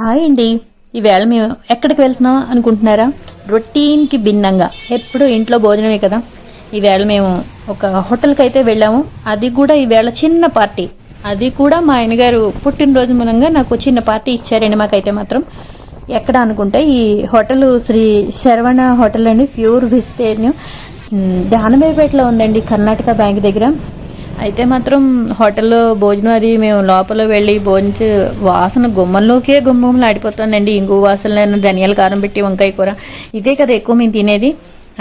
Hi అండి. ఈవేళ మేము ఎక్కడికి వెళ్తున్నాం అనుకుంటున్నారా? రొటీన్కి భిన్నంగా. ఎప్పుడు ఇంట్లో భోజనమే కదా. ఈవేళ మేము ఒక హోటల్కి అయితే వెళ్ళాము. అది కూడా ఈవేళ చిన్న పార్టీ. అది కూడా మా ఆయనగారు పుట్టినరోజు మూలంగా నాకు చిన్న పార్టీ ఇచ్చారండి మాకైతే మాత్రం. ఎక్కడ అనుకుంటే ఈ హోటల్ శ్రీ శరవణ హోటల్ అండి. Pure vegetarian. దానమేపేటలో ఉందండి కర్ణాటక బ్యాంక్ దగ్గర. అయితే మాత్రం హోటల్లో భోజనం అది మేము లోపల వెళ్ళి భోజనం వాసన గుమ్మంలోకే గుమ్మలు ఆడిపోతుందండి ఇంగు వాసన ధనియాల కారం పెట్టి వంకాయ కూర. ఇదే కదా ఎక్కువ మేము తినేది.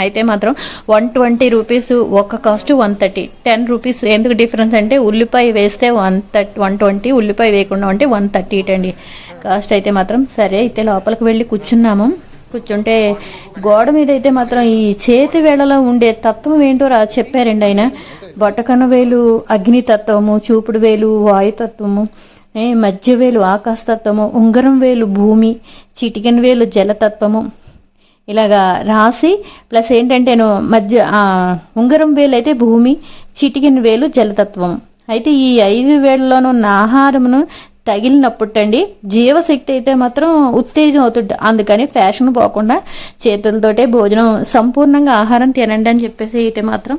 అయితే మాత్రం వన్ ట్వంటీ రూపీస్ ఒక cost one thirty. Ten rupees. ఎందుకు డిఫరెన్స్ అంటే ఉల్లిపాయ వేస్తే వన్ థర్టీ వన్ ట్వంటీ ఉల్లిపాయ వేయకుండా ఉంటే వన్ థర్టీ అండి కాస్ట్ అయితే మాత్రం సరే అయితే లోపలికి వెళ్ళి కూర్చున్నాము. కూర్చుంటే గోడ మీద అయితే మాత్రం ఈ చేతి వేళలో ఉండే తత్వం ఏంటో రా చెప్పారండి ఆయన. బొటకన వేలు అగ్నితత్వము చూపుడు వేలు వాయుతత్వము ఏ, మధ్య వేలు ఆకాశతత్వము ఉంగరం వేలు భూమి చిటికెన్ వేలు జలతత్వము. ఇలాగా రాసి ప్లస్ ఏంటంటే మధ్య ఉంగరం వేలు అయితే భూమి చిటికెన్ వేలు జలతత్వం అయితే ఈ ఐదు వేళ్ళలోనూ ఉన్న ఆహారమును తగిలినప్పుడండి జీవశక్తి అయితే మాత్రం ఉత్తేజం అవుతుంది అందుకని ఫ్యాషన్ పోకుండా చేతులతోటే భోజనం సంపూర్ణంగా ఆహారం తినండి అని చెప్పేసి అయితే మాత్రం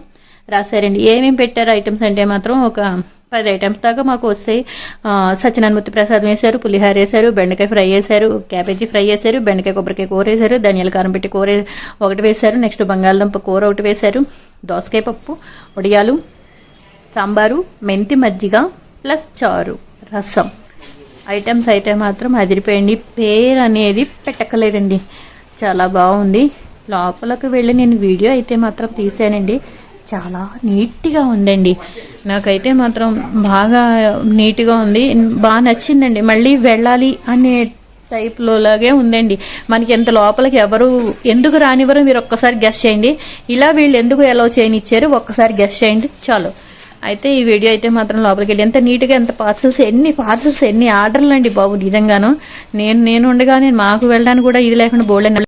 రాశారండి. ఏమేమి పెట్టారు ఐటమ్స్ అంటే మాత్రం ఒక పది ఐటమ్స్ దాకా మాకు వస్తాయి. ఆ, సత్యనారాయణమూర్తి ప్రసాదం వేశారు పులిహార వేశారు బెండకాయ ఫ్రై వేశారు క్యాబేజీ ఫ్రై వేశారు బెండకాయ కొబ్బరికాయ కూర వేశారు ధనియాల కారం పెట్టి కూర ఒకటి వేశారు నెక్స్ట్ బంగాళదుంప కూర ఒకటి వేశారు దోసకాయ పప్పు వడియాలు సాంబారు మెంతి మజ్జిగ ప్లస్ చారు రసం. ఐటమ్స్ అయితే మాత్రం అదిరిపోయండి. పేరు అనేది పెట్టకలేదండి చాలా బాగుంది. లోపలికి వెళ్ళి నేను వీడియో అయితే మాత్రం తీసానండి. చాలా నీట్గా ఉందండి. నాకైతే మాత్రం బాగా నీట్గా ఉంది. బాగా నచ్చిందండి. మళ్ళీ వెళ్ళాలి అనే టైప్లో లాగే ఉందండి. మనకి ఎంత లోపలికి ఎవరు ఎందుకు రానివ్వరో మీరు ఒక్కసారి గెస్ట్ చేయండి. ఇలా వీళ్ళు ఎందుకు ఎలా చేయనిచ్చారు? ఒక్కసారి గెస్ట్ చేయండి. చాలు. అయితే ఈ వీడియో అయితే మాత్రం లోపలికి వెళ్ళి ఎంత నీట్గా ఎంత పార్సల్స్ ఎన్ని పార్సల్స్ ఎన్ని ఆర్డర్లు అండి బాబు నిజంగాను. నేను నేను ఉండగానే మాకు వెళ్ళడానికి కూడా ఇది లేకుండా బోల్డ్